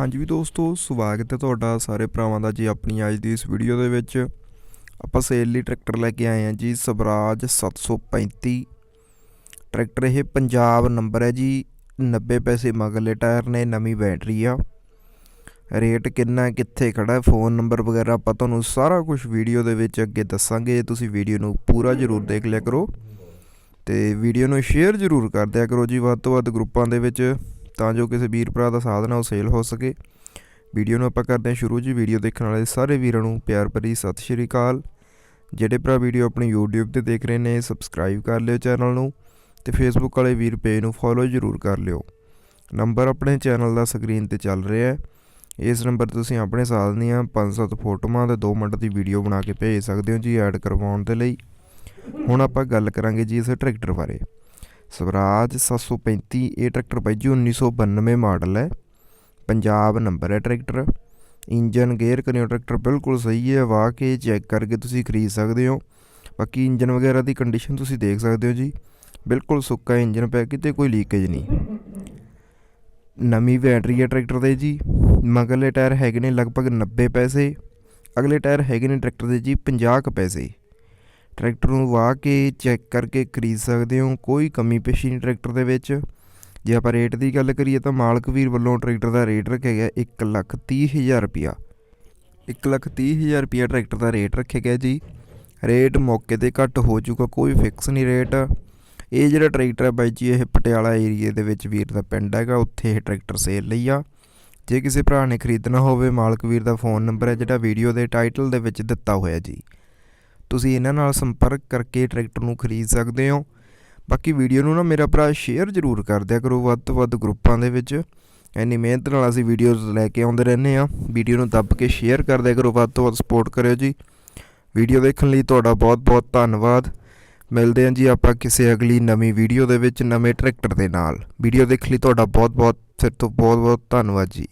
ਹਾਂਜੀ ਵੀ ਦੋਸਤੋ, ਸਵਾਗਤ ਹੈ ਤੁਹਾਡਾ ਸਾਰੇ ਭਰਾਵਾਂ ਦਾ ਜੀ ਆਪਣੀ ਅੱਜ ਦੀ ਇਸ ਵੀਡੀਓ ਦੇ ਵਿੱਚ। ਆਪਾਂ ਸੇਲ ਲਈ ਟਰੈਕਟਰ ਲੈ ਕੇ ਆਏ ਹਾਂ ਜੀ, ਸਵਰਾਜ 735 ਟਰੈਕਟਰ ਇਹ ਪੰਜਾਬ ਨੰਬਰ ਹੈ ਜੀ 90 ਪੈਸੇ ਮਗਲੇ ਟਾਇਰ ਨੇ, ਨਵੀਂ ਬੈਟਰੀ ਆ। ਰੇਟ ਕਿੰਨਾ ਕਿੱਥੇ ਖੜਾ ਫੋਨ ਨੰਬਰ ਵਗੈਰਾ ਆਪਾਂ ਤੁਹਾਨੂੰ ਸਾਰਾ ਕੁਝ ਵੀਡੀਓ ਦੇ ਵਿੱਚ ਅੱਗੇ ਦੱਸਾਂਗੇ। ਤੁਸੀਂ ਵੀਡੀਓ ਨੂੰ ਪੂਰਾ ਜ਼ਰੂਰ ਦੇਖ ਲਿਆ ਕਰੋ ਤੇ ਵੀਡੀਓ ਨੂੰ ਸ਼ੇਅਰ ਜ਼ਰੂਰ ਕਰ ਦਿਆ ਕਰੋ ਜੀ, ਵੱਧ ਤੋਂ ਵੱਧ ਗਰੁੱਪਾਂ ਦੇ ਵਿੱਚ। ਤਾਂ ਜੋ ਕਿਸੇ ਵੀਰ ਭਰਾ ਦਾ ਸਾਧਨ ਆ, ਉਹ ਸੇਲ ਹੋ ਸਕੇ। ਵੀਡੀਓ ਨੂੰ ਆਪਾਂ ਕਰਦੇ ਹਾਂ ਸ਼ੁਰੂ ਜੀ। ਵੀਡੀਓ ਦੇਖਣ ਵਾਲੇ ਸਾਰੇ ਵੀਰਾਂ ਨੂੰ ਪਿਆਰ ਭਰੀ ਸਤਿ ਸ਼੍ਰੀ ਅਕਾਲ। ਜਿਹੜੇ ਭਰਾ ਵੀਡੀਓ ਆਪਣੀ YouTube ਤੇ ਦੇਖ ਰਹੇ ਨੇ ਸਬਸਕ੍ਰਾਈਬ ਕਰ ਲਿਓ ਚੈਨਲ ਨੂੰ ਤੇ Facebook ਵਾਲੇ ਵੀਰ ਪੇਜ ਨੂੰ ਫੋਲੋ ਜ਼ਰੂਰ ਕਰ ਲਿਓ। ਨੰਬਰ ਆਪਣੇ ਚੈਨਲ ਦਾ ਸਕਰੀਨ ਤੇ ਚੱਲ ਰਿਹਾ ਹੈ। ਇਸ ਨੰਬਰ ਤੇ ਤੁਸੀਂ ਆਪਣੇ ਸਾਧਨ ਦੀਆਂ 5-7 ਫੋਟੋਆਂ ਤੇ 2 ਮਿੰਟ ਦੀ ਵੀਡੀਓ ਬਣਾ ਕੇ ਭੇਜ ਸਕਦੇ ਹੋ ਜੀ ਐਡ ਕਰਵਾਉਣ ਦੇ ਲਈ। ਹੁਣ ਆਪਾਂ ਗੱਲ ਕਰਾਂਗੇ ਜੀ ਇਸ ਟਰੈਕਟਰ ਬਾਰੇ। ਸਵਰਾਜ 735 ਇਹ ਟਰੈਕਟਰ ਬਾਈ ਜੀ 1992 ਮਾਡਲ ਹੈ। ਪੰਜਾਬ ਨੰਬਰ ਹੈ ਟਰੈਕਟਰ। ਇੰਜਨ ਗੇਅਰ ਕਰਿਓ, ਟਰੈਕਟਰ ਬਿਲਕੁਲ ਸਹੀ ਹੈ, ਵਾਹ ਕੇ ਚੈੱਕ ਕਰਕੇ ਤੁਸੀਂ ਖਰੀਦ ਸਕਦੇ ਹੋ। ਬਾਕੀ ਇੰਜਨ ਵਗੈਰਾ ਦੀ ਕੰਡੀਸ਼ਨ ਤੁਸੀਂ ਦੇਖ ਸਕਦੇ ਹੋ ਜੀ। ਬਿਲਕੁਲ ਸੁੱਕਾ ਇੰਜਨ ਪਿਆ, ਕਿਤੇ ਕੋਈ ਲੀਕੇਜ ਨਹੀਂ। ਨਵੀਂ ਬੈਟਰੀ ਹੈ ਟਰੈਕਟਰ ਦੇ ਜੀ। ਮਗਰਲੇ ਟਾਇਰ ਹੈਗੇ ਨੇ ਲਗਭਗ 90 ਪੈਸੇ। ਅਗਲੇ ਟਾਇਰ ਹੈਗੇ ਨੇ ਟਰੈਕਟਰ ਦੇ ਜੀ 50 ਕੁ ਪੈਸੇ। ਟਰੈਕਟਰ ਨੂੰ ਵਾਹ ਕੇ ਚੈੱਕ ਕਰਕੇ ਖਰੀਦ ਸਕਦੇ ਹੋ, ਕੋਈ ਕਮੀ ਪੇਸ਼ੀ ਨਹੀਂ ਟਰੈਕਟਰ ਦੇ ਵਿੱਚ। ਜੇ ਆਪਾਂ ਰੇਟ ਦੀ ਗੱਲ ਕਰੀਏ ਤਾਂ ਮਾਲਕ ਵੀਰ ਵੱਲੋਂ ਟਰੈਕਟਰ ਦਾ ਰੇਟ ਰੱਖਿਆ ਗਿਆ 130000 ਰੁਪਿਆ 130000 ਰੁਪਿਆ ਟਰੈਕਟਰ ਦਾ ਰੇਟ ਰੱਖਿਆ ਗਿਆ ਜੀ। ਰੇਟ ਮੌਕੇ ਤੇ ਘੱਟ ਹੋ ਜਾਊਗਾ, ਕੋਈ ਫਿਕਸ ਨਹੀਂ ਰੇਟ। ਇਹ ਜਿਹੜਾ ਟਰੈਕਟਰ ਹੈ ਬਾਈ ਜੀ, ਇਹ ਪਟਿਆਲਾ ਏਰੀਏ ਦੇ ਵਿੱਚ ਵੀਰ ਦਾ ਪਿੰਡ ਹੈਗਾ, ਉੱਥੇ ਇਹ ਟਰੈਕਟਰ ਸੇਲ ਲਈ ਆ। ਜੇ ਕਿਸੇ ਭਰਾ ਨੇ ਖਰੀਦਣਾ ਹੋਵੇ, ਮਾਲਕ ਵੀਰ ਦਾ ਫੋਨ ਨੰਬਰ ਹੈ ਜਿਹੜਾ ਵੀਡੀਓ ਦੇ ਟਾਈਟਲ ਦੇ ਵਿੱਚ ਦਿੱਤਾ ਹੋਇਆ ਜੀ। ਤੁਸੀਂ ਇਹਨਾਂ ਨਾਲ ਸੰਪਰਕ ਕਰਕੇ ਟਰੈਕਟਰ ਨੂੰ ਖਰੀਦ ਸਕਦੇ ਹੋ। ਬਾਕੀ ਵੀਡੀਓ ਨੂੰ ਨਾ ਮੇਰਾ ਭਰਾ ਸ਼ੇਅਰ ਜ਼ਰੂਰ ਕਰ ਦਿਆ ਕਰੋ ਵੱਧ ਤੋਂ ਵੱਧ ਗਰੁੱਪਾਂ ਦੇ ਵਿੱਚ। ਇੰਨੀ ਮਿਹਨਤ ਨਾਲ ਅਸੀਂ ਵੀਡੀਓਜ਼ ਲੈ ਕੇ ਆਉਂਦੇ ਰਹਿੰਦੇ ਆ ਵੀਡੀਓ ਨੂੰ ਦੱਬ ਕੇ ਸ਼ੇਅਰ ਕਰ ਦਿਆ ਕਰੋ, ਵੱਧ ਤੋਂ ਵੱਧ ਸਪੋਰਟ ਕਰਿਓ ਜੀ। ਵੀਡੀਓ ਦੇਖਣ ਲਈ ਤੁਹਾਡਾ ਬਹੁਤ ਬਹੁਤ ਧੰਨਵਾਦ। ਮਿਲਦੇ ਹਾਂ ਜੀ ਆਪਾਂ ਕਿਸੇ ਅਗਲੀ ਨਵੀਂ ਵੀਡੀਓ ਦੇ ਵਿੱਚ ਨਵੇਂ ਟਰੈਕਟਰ ਦੇ ਨਾਲ। ਵੀਡੀਓ ਦੇਖਣ ਲਈ ਤੁਹਾਡਾ ਬਹੁਤ ਬਹੁਤ ਸਿਰ ਤੋਂ ਬਹੁਤ ਬਹੁਤ ਧੰਨਵਾਦ ਜੀ।